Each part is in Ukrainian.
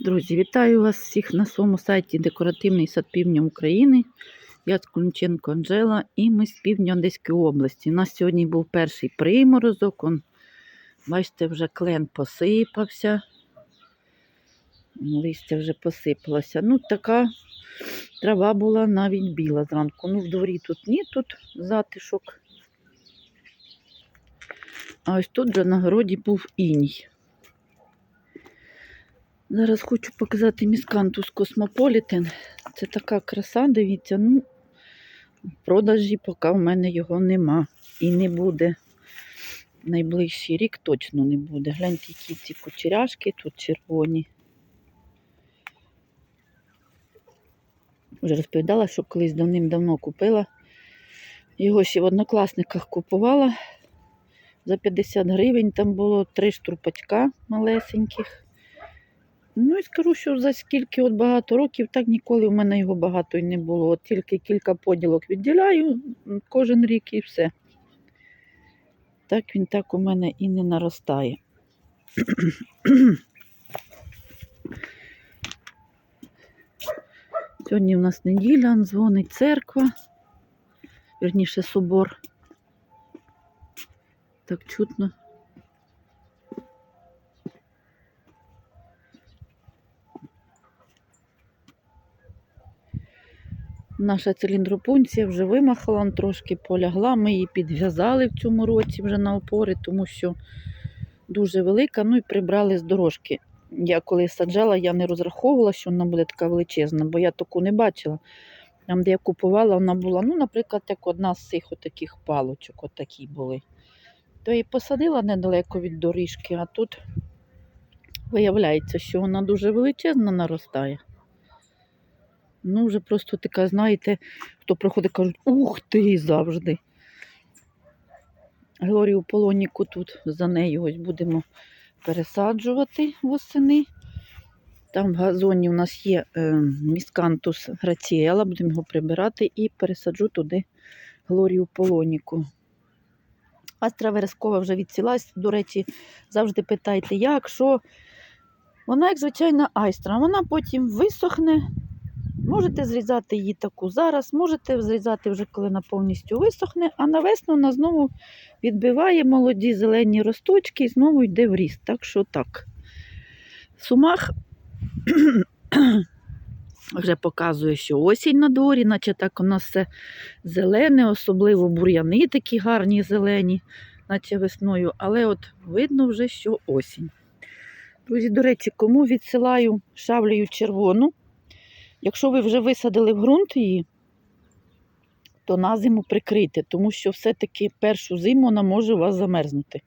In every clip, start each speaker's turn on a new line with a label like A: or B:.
A: Друзі, вітаю вас всіх на своєму сайті Декоративний сад Півдня України. Я Скунченко Анжела і ми з півдня Одеської області. У нас сьогодні був перший приморозок. Он, бачите, вже клен посипався. Листя вже посипалося. Ну, така трава була навіть біла зранку. Ну, в дворі тут ні, тут затишок. А ось тут вже на городі був іній. Зараз хочу показати міскантус Космополітен. Це така краса, дивіться, ну, в продажі поки в мене його нема. І не буде. Найближчий рік точно не буде. Гляньте, які ці кучеряшки тут червоні. Вже розповідала, що колись давним-давно купила. Його ще в однокласниках купувала. За 50 гривень там було три штрупачка малесеньких. Ну і скажу, що за скільки от багато років, так ніколи в мене його багато й не було. От тільки кілька поділок відділяю кожен рік і все. Так він так у мене і не наростає. Сьогодні в нас неділя, дзвонить церква, вірніше собор. Так чутно. Наша циліндропунція вже вимахала, трошки полягла. Ми її підв'язали в цьому році вже на опори, тому що дуже велика. Ну і прибрали з дорожки. Я коли саджала, я не розраховувала, що вона буде така величезна, бо я таку не бачила. Там, де я купувала, вона була, ну, наприклад, як одна з цих отаких палочок, отакі були. То її посадила недалеко від доріжки, а тут виявляється, що вона дуже величезна наростає. Ну, вже просто така, знаєте, хто приходить, кажуть, ух ти завжди. Глорію полоніку тут за нею ось будемо пересаджувати восени. Там в газоні у нас є е, міскантус граціела, будемо його прибирати і пересаджу туди глорію полоніку. Астра верескова вже відсілась. До речі, завжди питайте, як, що. Вона, як звичайна айстра, вона потім висохне. Можете зрізати її таку зараз, можете зрізати вже, коли вона повністю висохне, а на весну вона знову відбиває молоді зелені росточки і знову йде в ріст. Так що так. Сумах вже показує, що осінь на дворі, наче так у нас все зелене, особливо бур'яни такі гарні зелені, наче весною, але от видно вже, що осінь. Друзі, до речі, кому відсилаю шавлею червону, якщо ви вже висадили в ґрунт її, то на зиму прикрийте, тому що все-таки першу зиму вона може у вас замерзнути.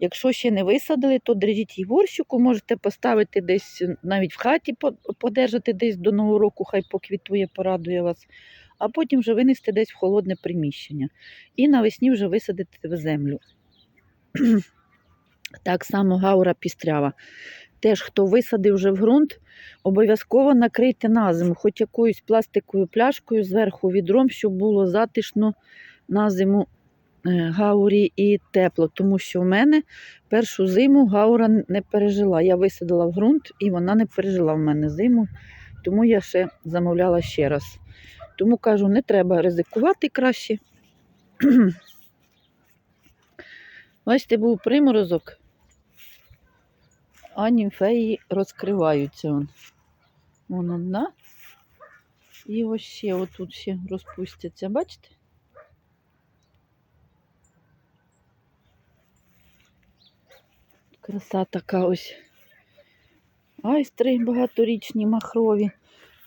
A: Якщо ще не висадили, то дрежіть її горщику, можете поставити десь навіть в хаті, подержати десь до Нового року, хай поквітує, порадує вас, а потім вже винести десь в холодне приміщення. І навесні вже висадити в землю. Так само гаура пістрява. Теж, хто висадив вже в ґрунт, обов'язково накрийте на зиму, хоч якоюсь пластиковою пляшкою зверху відром, щоб було затишно на зиму гаурі і тепло, тому що в мене першу зиму гаура не пережила. Я висадила в ґрунт і вона не пережила в мене зиму, тому я ще замовляла ще раз. Тому кажу, не треба ризикувати краще. Бачите, був приморозок, а німфеї розкриваються. Вон, одна. І ось ще отут ще розпустяться, бачите? Краса така ось. Айстри багаторічні махрові.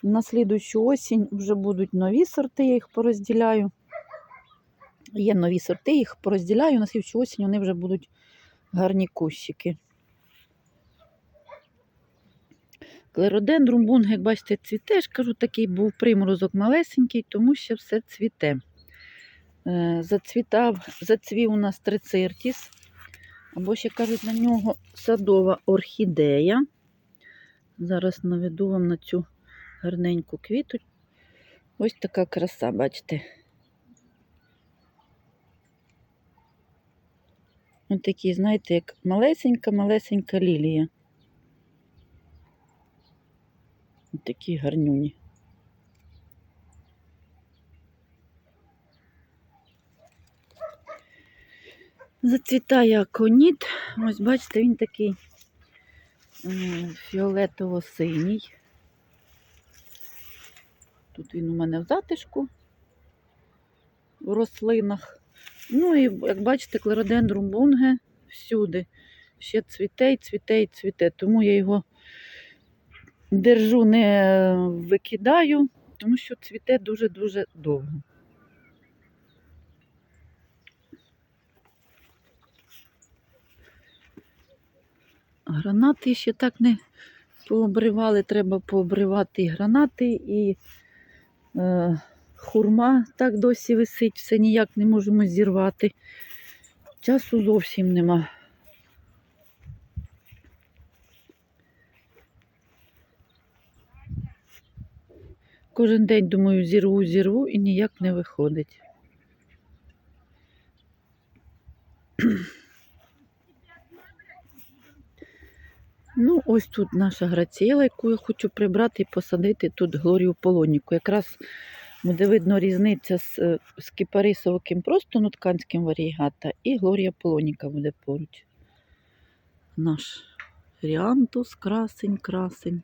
A: На слідущу осінь вже будуть нові сорти, я їх порозділяю. Є нові сорти, їх порозділяю, на слідчу осінь вони вже будуть гарні кущики. Клеродендрум бунг, як бачите, цвіте, ж кажу, такий був приморозок малесенький, тому що все цвіте. Зацвітав, зацвів у нас трицертіс, або ще кажуть на нього садова орхідея. Зараз наведу вам на цю гарненьку квіту. Ось така краса, бачите. Ось такі, знаєте, як малесенька-малесенька лілія. Такі гарнюні. Зацвітає аконіт. Ось бачите, він такий фіолетово-синій. Тут він у мене в затишку в рослинах. Ну і як бачите, клеродендрум бунге всюди. Ще цвіте, і цвіте, і цвіте. Тому я його держу, не викидаю, тому що цвіте дуже-дуже довго. Гранати ще так не пообривали, треба пообривати і гранати, і е, хурма так досі висить, все ніяк не можемо зірвати. Часу зовсім нема. Кожен день думаю, зірву, зірву і ніяк не виходить. Ну, ось тут наша граціла, яку я хочу прибрати і посадити тут Глорію Полоніку. Якраз буде видно різниця з, е, з кипарисовим просто нутканським варігата і Глорія Полоніка буде поруч. Наш ріантус, красень, красень.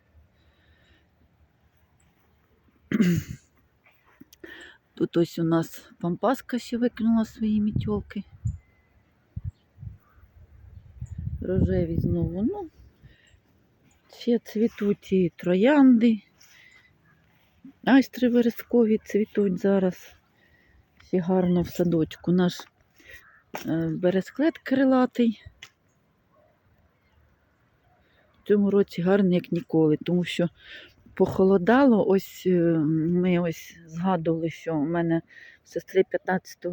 A: Тут ось у нас пампаска ще викинула свої мітьолки. Рожеві знову. Ну, ще цвітуть і троянди. Айстри верескові цвітуть зараз. Ще гарно в садочку. Наш е, бересклет крилатий. В цьому році гарний, як ніколи, тому що похолодало. Ось е, ми ось згадували, що у мене в сестри 15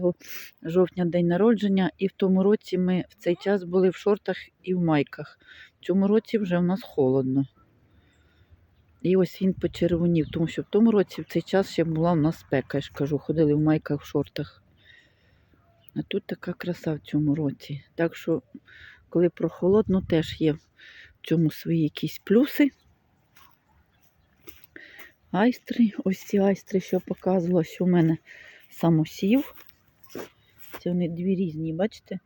A: жовтня день народження, і в тому році ми в цей час були в шортах і в майках. В цьому році вже у нас холодно. І ось він почервонів, тому що в тому році в цей час ще була у нас спека, я ж кажу, ходили в майках, в шортах. А тут така краса в цьому році. Так що, коли прохолодно, теж є в цьому свої якісь плюси. Айстри, ось ці айстри, що показувала, в мене самосів. Це вони дві різні, бачите?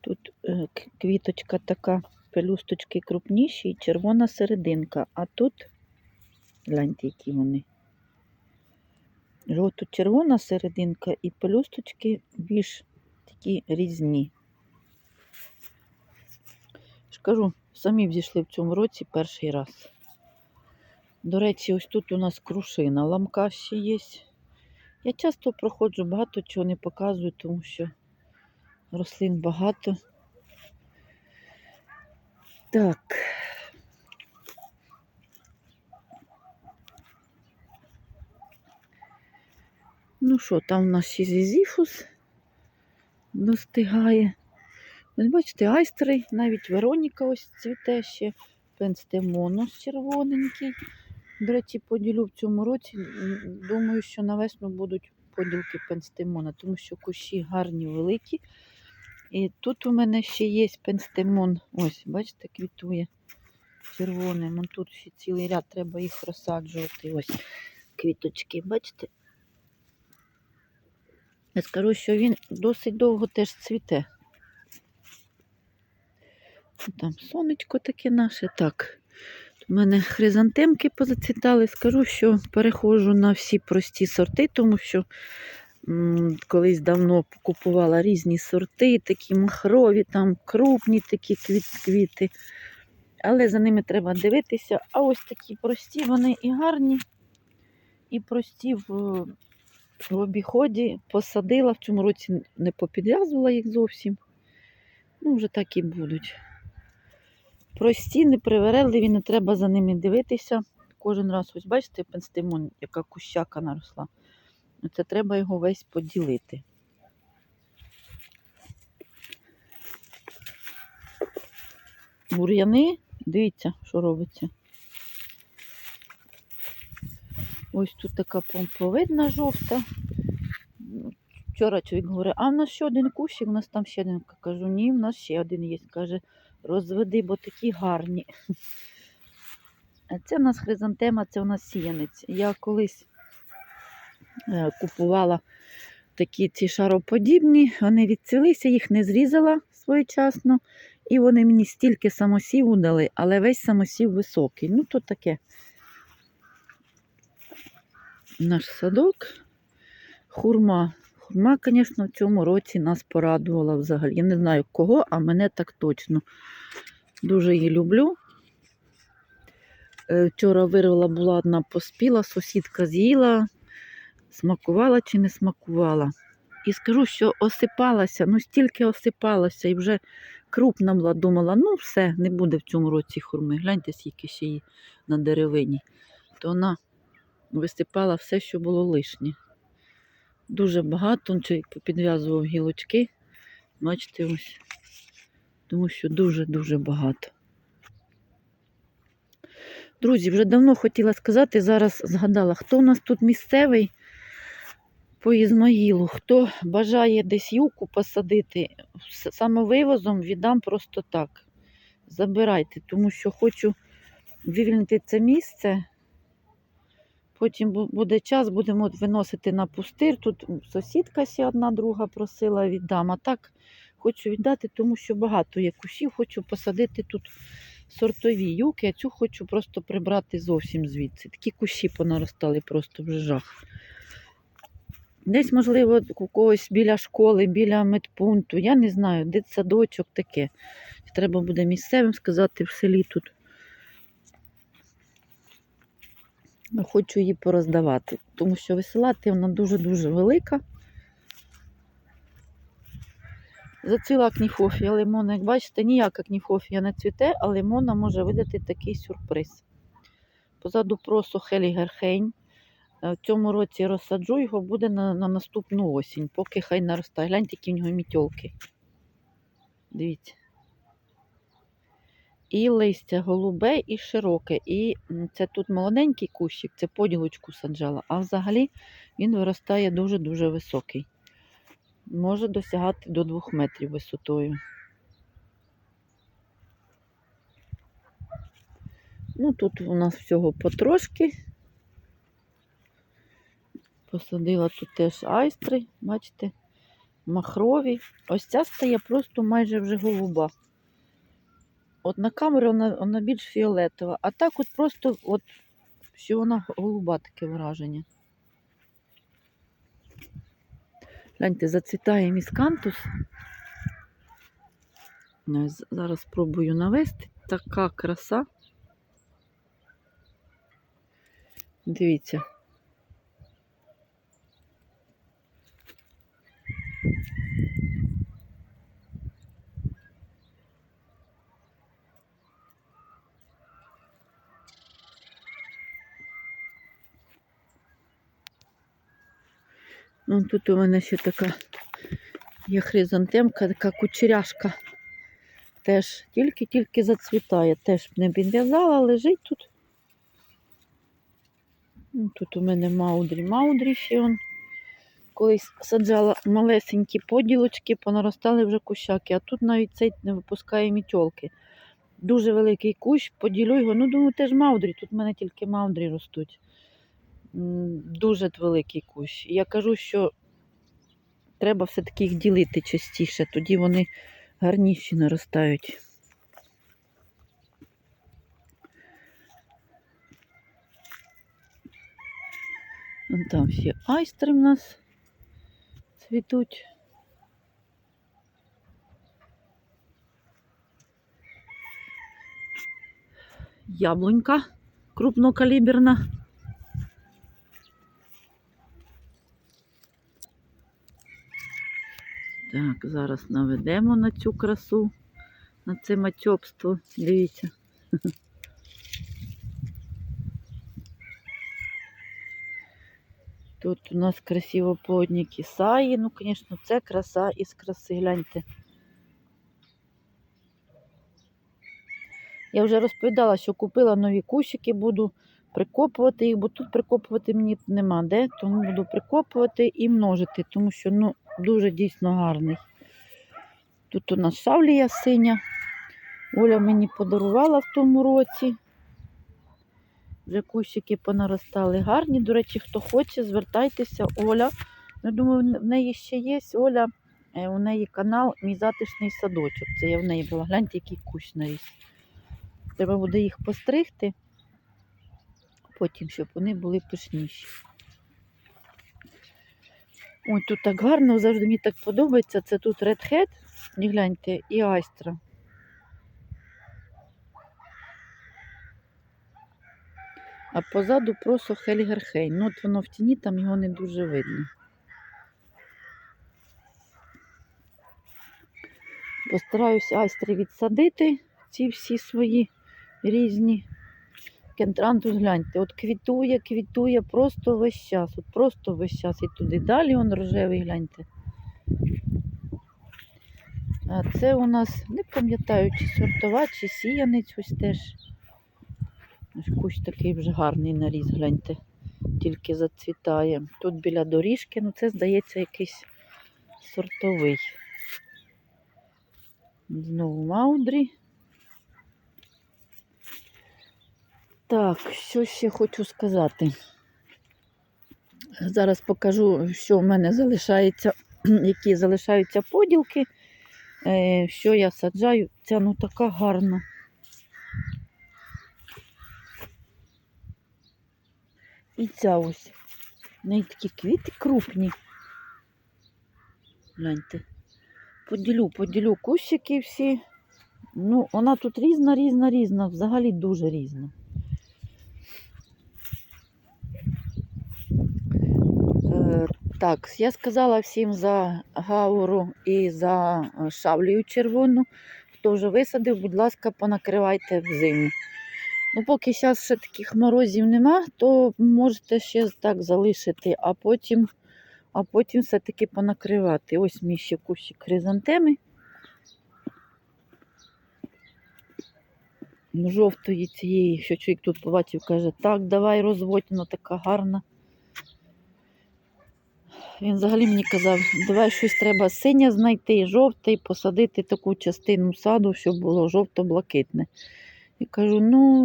A: Тут е, квіточка така, пелюсточки крупніші і червона серединка. А тут, гляньте, які вони. Жовто-червона серединка і пелюсточки більш такі різні. ж кажу, самі взійшли в цьому році перший раз. До речі, ось тут у нас крушина, ламка ще є. Я часто проходжу, багато чого не показую, тому що рослин багато. Так. Ну що, там у нас ще зізіфус достигає. Ось бачите, айстри, навіть Вероніка ось цвіте ще, пенстемонус червоненький. До речі, поділю в цьому році. Думаю, що на весну будуть поділки пенстемона, тому що кущі гарні, великі. І тут у мене ще є пенстемон. Ось, бачите, квітує червоним. Вон Тут ще цілий ряд, треба їх розсаджувати. Ось квіточки, бачите? Я скажу, що він досить довго теж цвіте. Там сонечко таке наше. Так. У мене хризантемки позацвітали. Скажу, що переходжу на всі прості сорти, тому що м, колись давно купувала різні сорти, такі махрові, там крупні такі квіт квіти. Але за ними треба дивитися. А ось такі прості, вони і гарні, і прості в, в обіході. Посадила в цьому році не попідв'язувала їх зовсім. Ну, вже так і будуть. Прості, непривередливі, не треба за ними дивитися. Кожен раз, ось бачите, пенстимон, яка кущака наросла. Це треба його весь поділити. Бур'яни, дивіться, що робиться. Ось тут така помповидна жовта. Вчора чоловік говорить, а в нас ще один кущик, у нас там ще один. Кажу, ні, в нас ще один є. Каже, розведи, бо такі гарні. Це у нас хризантема, це у нас сіянець. Я колись е, купувала такі ці шароподібні, вони відцілися, їх не зрізала своєчасно. І вони мені стільки самосіву дали, але весь самосів високий. Ну, то таке. Наш садок. Хурма. Хурма, звісно, в цьому році нас порадувала взагалі. Я не знаю кого, а мене так точно. Дуже її люблю. Е, Вчора вирвала була одна поспіла, сусідка з'їла, смакувала чи не смакувала. І скажу, що осипалася, ну стільки осипалася, і вже крупна була, думала, ну все, не буде в цьому році хурми. Гляньте, скільки ще її на деревині. То вона висипала все, що було лишнє. Дуже багато, підв'язував гілочки. Бачите, ось. Тому що дуже-дуже багато. Друзі, вже давно хотіла сказати, зараз згадала, хто у нас тут місцевий по Ізмаїлу, хто бажає десь юку посадити, самовивозом віддам просто так. Забирайте, тому що хочу вивільнити це місце. Потім буде час, будемо виносити на пустир. Тут сусідка ще одна друга просила віддам. А так хочу віддати, тому що багато є кущів. Хочу посадити тут сортові юки, а цю хочу просто прибрати зовсім звідси. Такі кущі понаростали просто вже жах. Десь, можливо, у когось біля школи, біля медпункту, я не знаю, дитсадочок таке. Треба буде місцевим сказати в селі тут. Ну, Хочу її пороздавати, тому що висилати вона дуже-дуже велика. Зацвіла кніфофія лимона. Як бачите, ніяка кніфофія не цвіте, а лимона може видати такий сюрприз. Позаду просу Хелігерхейн. Е, В цьому році розсаджу його, буде на, на наступну осінь, поки хай наростає. Гляньте, які в нього мітьолки. Дивіться. І листя голубе, і широке. І це тут молоденький кущик, це поділочку саджала, а взагалі він виростає дуже-дуже високий. Може досягати до 2 метрів висотою. Ну, тут у нас всього потрошки. Посадила тут теж айстри, бачите, махрові. Ось ця стає просто майже вже голуба. От на камеру вона, вона більш фіолетова, а так от просто от, що вона голуба таке враження. Гляньте, зацвітає міскантус. Ну, Зараз спробую навести. Така краса. Дивіться. Ну, тут у мене ще така є хризантемка, така кучеряшка. Теж тільки-тільки зацвітає. Теж не підв'язала, лежить тут. Ну, Тут у мене маудрі. Маудрі ще он. Колись саджала малесенькі поділочки, понаростали вже кущаки, а тут навіть цей не випускає мітьолки. Дуже великий кущ, поділю його. Ну, думаю, теж маудрі. Тут в мене тільки маудрі ростуть. Дуже великий кущ. Я кажу, що треба все-таки їх ділити частіше, тоді вони гарніші наростають. Там ще айстри в нас цвітуть. Яблунька крупнокаліберна. Так, зараз наведемо на цю красу, на це матьобство. Дивіться. Тут у нас красиво плодні кисаї. Ну, звісно, це краса із краси. Гляньте. Я вже розповідала, що купила нові кущики, буду прикопувати їх, бо тут прикопувати мені нема де, тому буду прикопувати і множити, тому що ну, дуже дійсно гарний. Тут у нас шавлія синя. Оля мені подарувала в тому році. Вже кущики понаростали гарні. До речі, хто хоче, звертайтеся. Оля. Я думаю, в неї ще є Оля. е, У неї канал Мій затишний садочок. Це я в неї була. Гляньте, який кущ наріс. Треба буде їх постригти, потім, щоб вони були пишніші. Ой, тут так гарно, завжди мені так подобається. Це тут Red Hat, і гляньте, і Айстра. А позаду просто Хельгерхейн. Ну, от воно в тіні, там його не дуже видно. Постараюся айстри відсадити, ці всі свої різні. Кентрантус, гляньте, от квітує, квітує просто весь час. От просто весь час. І туди далі он рожевий, гляньте. А це у нас, не пам'ятаю, чи сортова, чи сіянець ось теж. Ось кущ такий вже гарний наріз, гляньте. Тільки зацвітає. Тут біля доріжки, ну це, здається, якийсь сортовий. Знову маудрі. Так, що ще хочу сказати. Зараз покажу, що в мене залишається, які залишаються поділки, е, що я саджаю. Ця ну така гарна. І ця ось. Неї такі квіти крупні. Гляньте. Поділю, поділю кущики всі. Ну, вона тут різна, різна, різна, взагалі дуже різна. Е, Так, я сказала всім за гауру і за е, шавлію червону. Хто вже висадив, будь ласка, понакривайте взиму. Ну, поки зараз ще таких морозів нема, то можете ще так залишити, а потім, а потім все-таки понакривати. Ось мій ще кущик хризантеми. Жовтої цієї, що чоловік тут побачив, каже, так, давай розводь, вона така гарна. Він взагалі мені казав, давай щось треба синє знайти, жовте і посадити таку частину саду, щоб було жовто-блакитне. І кажу, ну,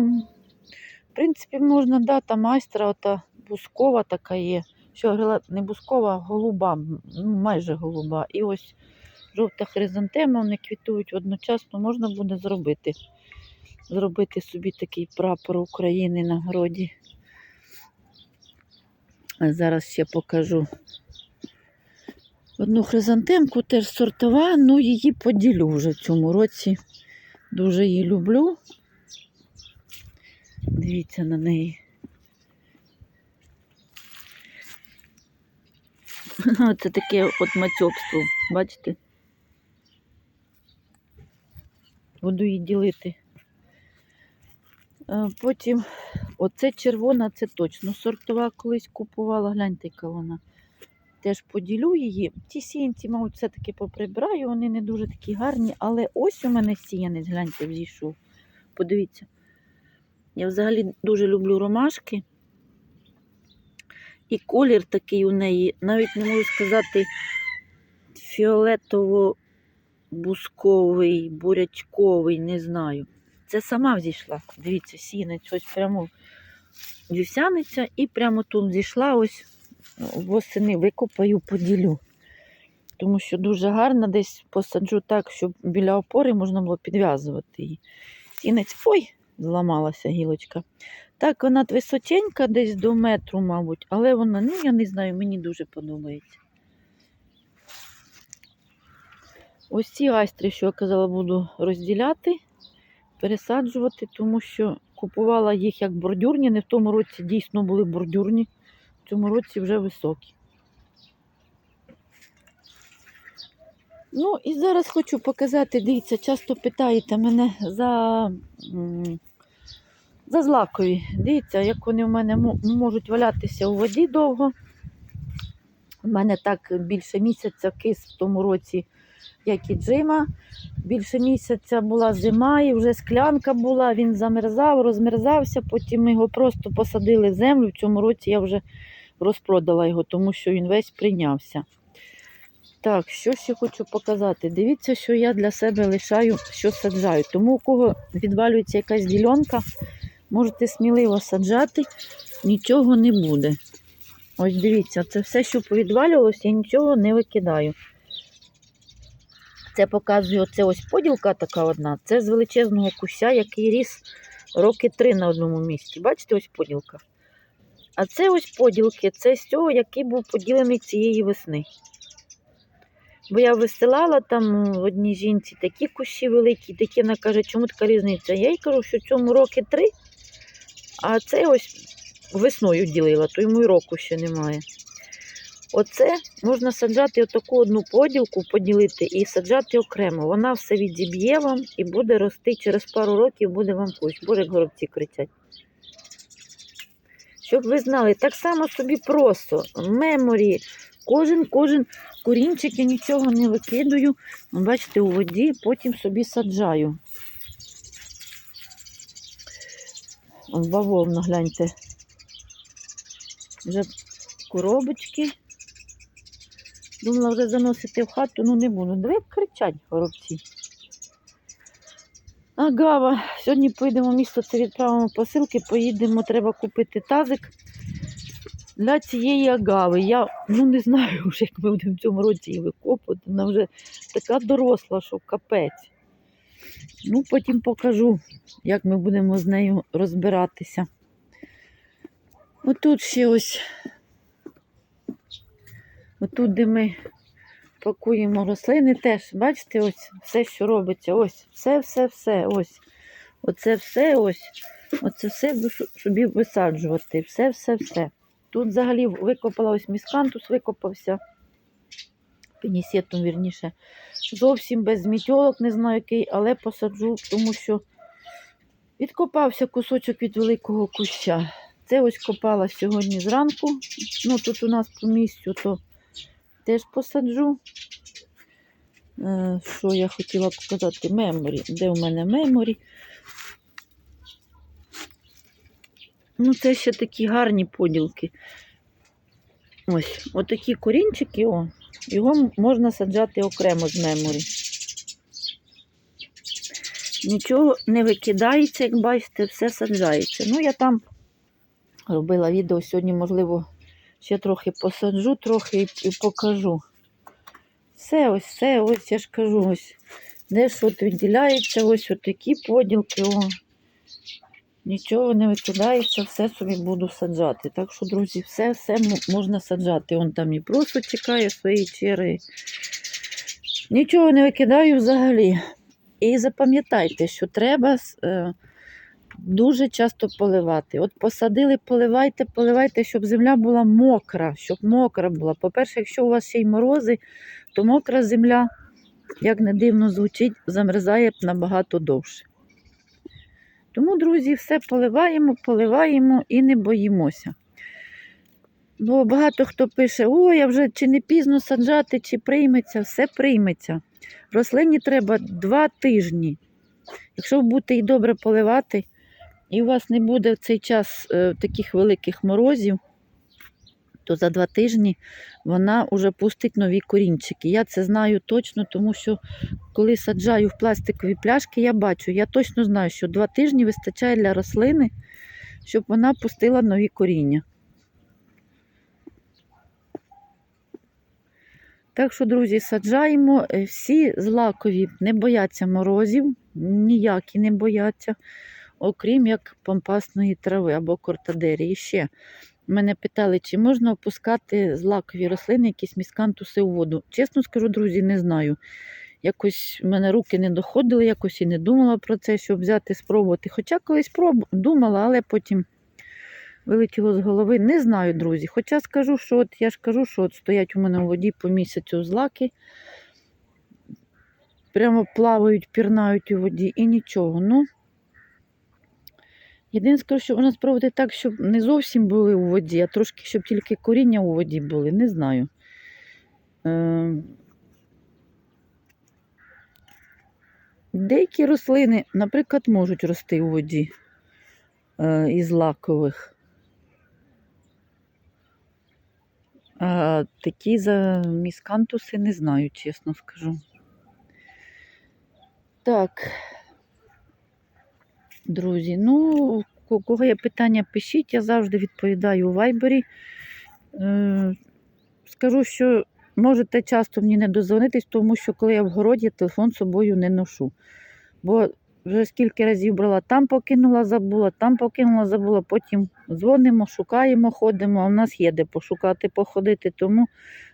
A: в принципі, можна, да, там майстра, ота бускова така є. Що не бускова, а голуба, ну, майже голуба. І ось жовта хризантема, вони квітують одночасно, можна буде зробити. Зробити собі такий прапор України на городі. Зараз ще покажу одну хризантемку, теж сортова, ну її поділю вже в цьому році. Дуже її люблю. Дивіться на неї. Це таке от мацьобство, бачите? Буду її ділити. Потім оце червона, це точно сортова колись купувала. Гляньте, яка вона. Теж поділю її. Ті сіянці, мабуть, все-таки поприбираю, вони не дуже такі гарні, але ось у мене сіянець, гляньте, взійшов. Подивіться. Я взагалі дуже люблю ромашки. І колір такий у неї, навіть не можу сказати, фіолетово-бусковий, бурячковий, не знаю. Це сама взійшла. Дивіться, сінець, ось прямо вівсяниця, і прямо тут зійшла, ось восени викопаю, поділю. Тому що дуже гарно десь посаджу так, щоб біля опори можна було підв'язувати її. Сінець, ой, зламалася гілочка. Так, вона височенька, десь до метру, мабуть, але вона, ну, я не знаю, мені дуже подобається. Ось ці айстри, що я казала, буду розділяти, пересаджувати, тому що купувала їх як бордюрні. Не в тому році дійсно були бордюрні, в цьому році вже високі. Ну і зараз хочу показати, дивіться, часто питаєте мене за, за злакові. Дивіться, як вони в мене можуть валятися у воді довго. У мене так більше місяця кис в тому році, як і Джима. Більше місяця була зима, і вже склянка була, він замерзав, розмерзався, потім ми його просто посадили в землю. В цьому році я вже розпродала його, тому що він весь прийнявся. Так, що ще хочу показати. Дивіться, що я для себе лишаю, що саджаю. Тому у кого відвалюється якась ділянка, Можете сміливо саджати, нічого не буде. Ось дивіться, це все, що повідвалювалося, я нічого не викидаю. Це показує оце ось поділка така одна. Це з величезного куща, який ріс роки три на одному місці. Бачите, ось поділка. А це ось поділки, це з цього, який був поділений цієї весни. Бо я висилала там одній жінці такі кущі великі, такі вона каже, чому така різниця? Я їй кажу, що цьому роки три, а це ось весною ділила, то йому й року ще немає. Оце можна саджати отаку одну поділку, поділити і саджати окремо. Вона все відіб'є вам і буде рости через пару років, буде вам кущ. Боже, горобці кричать. Щоб ви знали, так само собі просто, меморі, кожен, кожен корінчик я нічого не викидаю. Бачите, у воді потім собі саджаю. Бавовна, гляньте. Вже коробочки. Думала вже заносити в хату, ну не буду. Диви, кричать горобці. Агава. Сьогодні поїдемо в місто, це відправимо посилки, поїдемо, треба купити тазик для цієї агави. Я ну не знаю вже, як ми будемо в цьому році її викопувати. Вона вже така доросла, що капець. Ну, потім покажу, як ми будемо з нею розбиратися. Отут ще ось, отут, де ми пакуємо рослини, теж, бачите, ось все, що робиться. Ось, все, все, все. Ось. Оце все ось. Оце все собі висаджувати. Все, все, все. Тут взагалі викопала ось міскантус, викопався. Пенісетум, вірніше. Зовсім без мітьолок, не знаю який, але посаджу, тому що відкопався кусочок від великого куща. Це ось копала сьогодні зранку. Ну, тут у нас по місцю, то теж посаджу. Е, Що я хотіла показати? Меморі. Де у мене меморі? Ну, це ще такі гарні поділки. Ось, отакі корінчики, о, його можна саджати окремо з меморі. Нічого не викидається, як бачите, все саджається. Ну, я там робила відео сьогодні, можливо, ще трохи посаджу, трохи і, покажу. Все, ось, все, ось я ж кажу, ось. Де що от відділяється, ось такі поділки. О. Нічого не викидається, все собі буду саджати. Так що, друзі, все, все можна саджати. Он там і просто чекає своєї черги. Нічого не викидаю взагалі. І запам'ятайте, що треба е, дуже часто поливати. От посадили, поливайте, поливайте, щоб земля була мокра, щоб мокра була. По-перше, якщо у вас ще й морози, то мокра земля, як не дивно звучить, замерзає набагато довше. Тому, друзі, все поливаємо, поливаємо і не боїмося. Бо багато хто пише, о, я вже чи не пізно саджати, чи прийметься, все прийметься. Рослині треба два тижні. Якщо будете її добре поливати, і у вас не буде в цей час е, таких великих морозів, то за два тижні вона вже пустить нові корінчики. Я це знаю точно, тому що коли саджаю в пластикові пляшки, я бачу, я точно знаю, що два тижні вистачає для рослини, щоб вона пустила нові коріння. Так що, друзі, саджаємо. Е, Всі злакові не бояться морозів, ніякі не бояться, окрім як пампасної трави або кортадері. І ще мене питали, чи можна опускати злакові рослини, якісь міскантуси у воду. Чесно скажу, друзі, не знаю. Якось в мене руки не доходили, якось і не думала про це, щоб взяти, спробувати. Хоча колись проб... думала, але потім вилетіло з голови. Не знаю, друзі. Хоча скажу, що от я ж кажу, що от стоять у мене у воді по місяцю злаки, прямо плавають, пірнають у воді і нічого. Ну, єдине скажу, що вона спробувати так, щоб не зовсім були у воді, а трошки, щоб тільки коріння у воді були. Не знаю. Е... Деякі рослини, наприклад, можуть рости у воді е, із лакових. А такі за міскантуси не знаю, чесно скажу. Так, друзі, ну, кого є питання, пишіть, я завжди відповідаю у вайбері. Е, Скажу, що можете часто мені не дозвонитись, тому що коли я в городі, я телефон з собою не ношу. Бо вже скільки разів брала, там покинула, забула, там покинула, забула, потім дзвонимо, шукаємо, ходимо, а в нас є де пошукати, походити, тому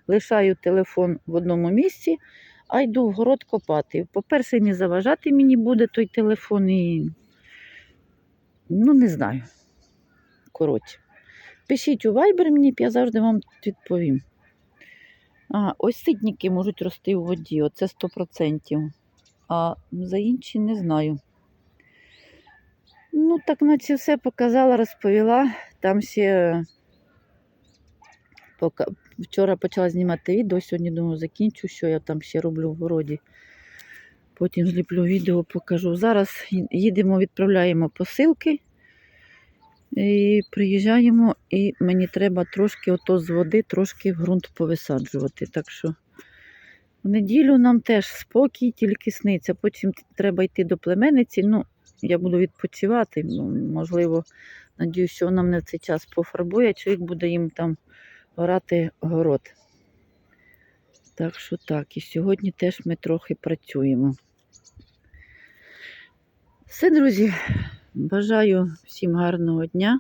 A: лишаю телефон в одному місці, а йду в город копати. По-перше, не заважати мені буде той телефон і ну не знаю. Коротше. Пишіть у Viber мені, я завжди вам відповім. А, ось ситники можуть рости у воді, оце 100%. А за інші не знаю. Ну, так наче все показала, розповіла. Там ще пока... вчора почала знімати відео, сьогодні думаю, закінчу, що я там ще роблю в городі. Потім зліплю відео, покажу. Зараз їдемо, відправляємо посилки. І приїжджаємо, і мені треба трошки ото з води, трошки в ґрунт повисаджувати. Так що в неділю нам теж спокій, тільки сниться. Потім треба йти до племениці. Ну, я буду відпочивати. Ну, можливо, надіюсь, що вона мене в цей час пофарбує, чоловік буде їм там орати город. Так що так, і сьогодні теж ми трохи працюємо. Все, друзі, бажаю всім гарного дня.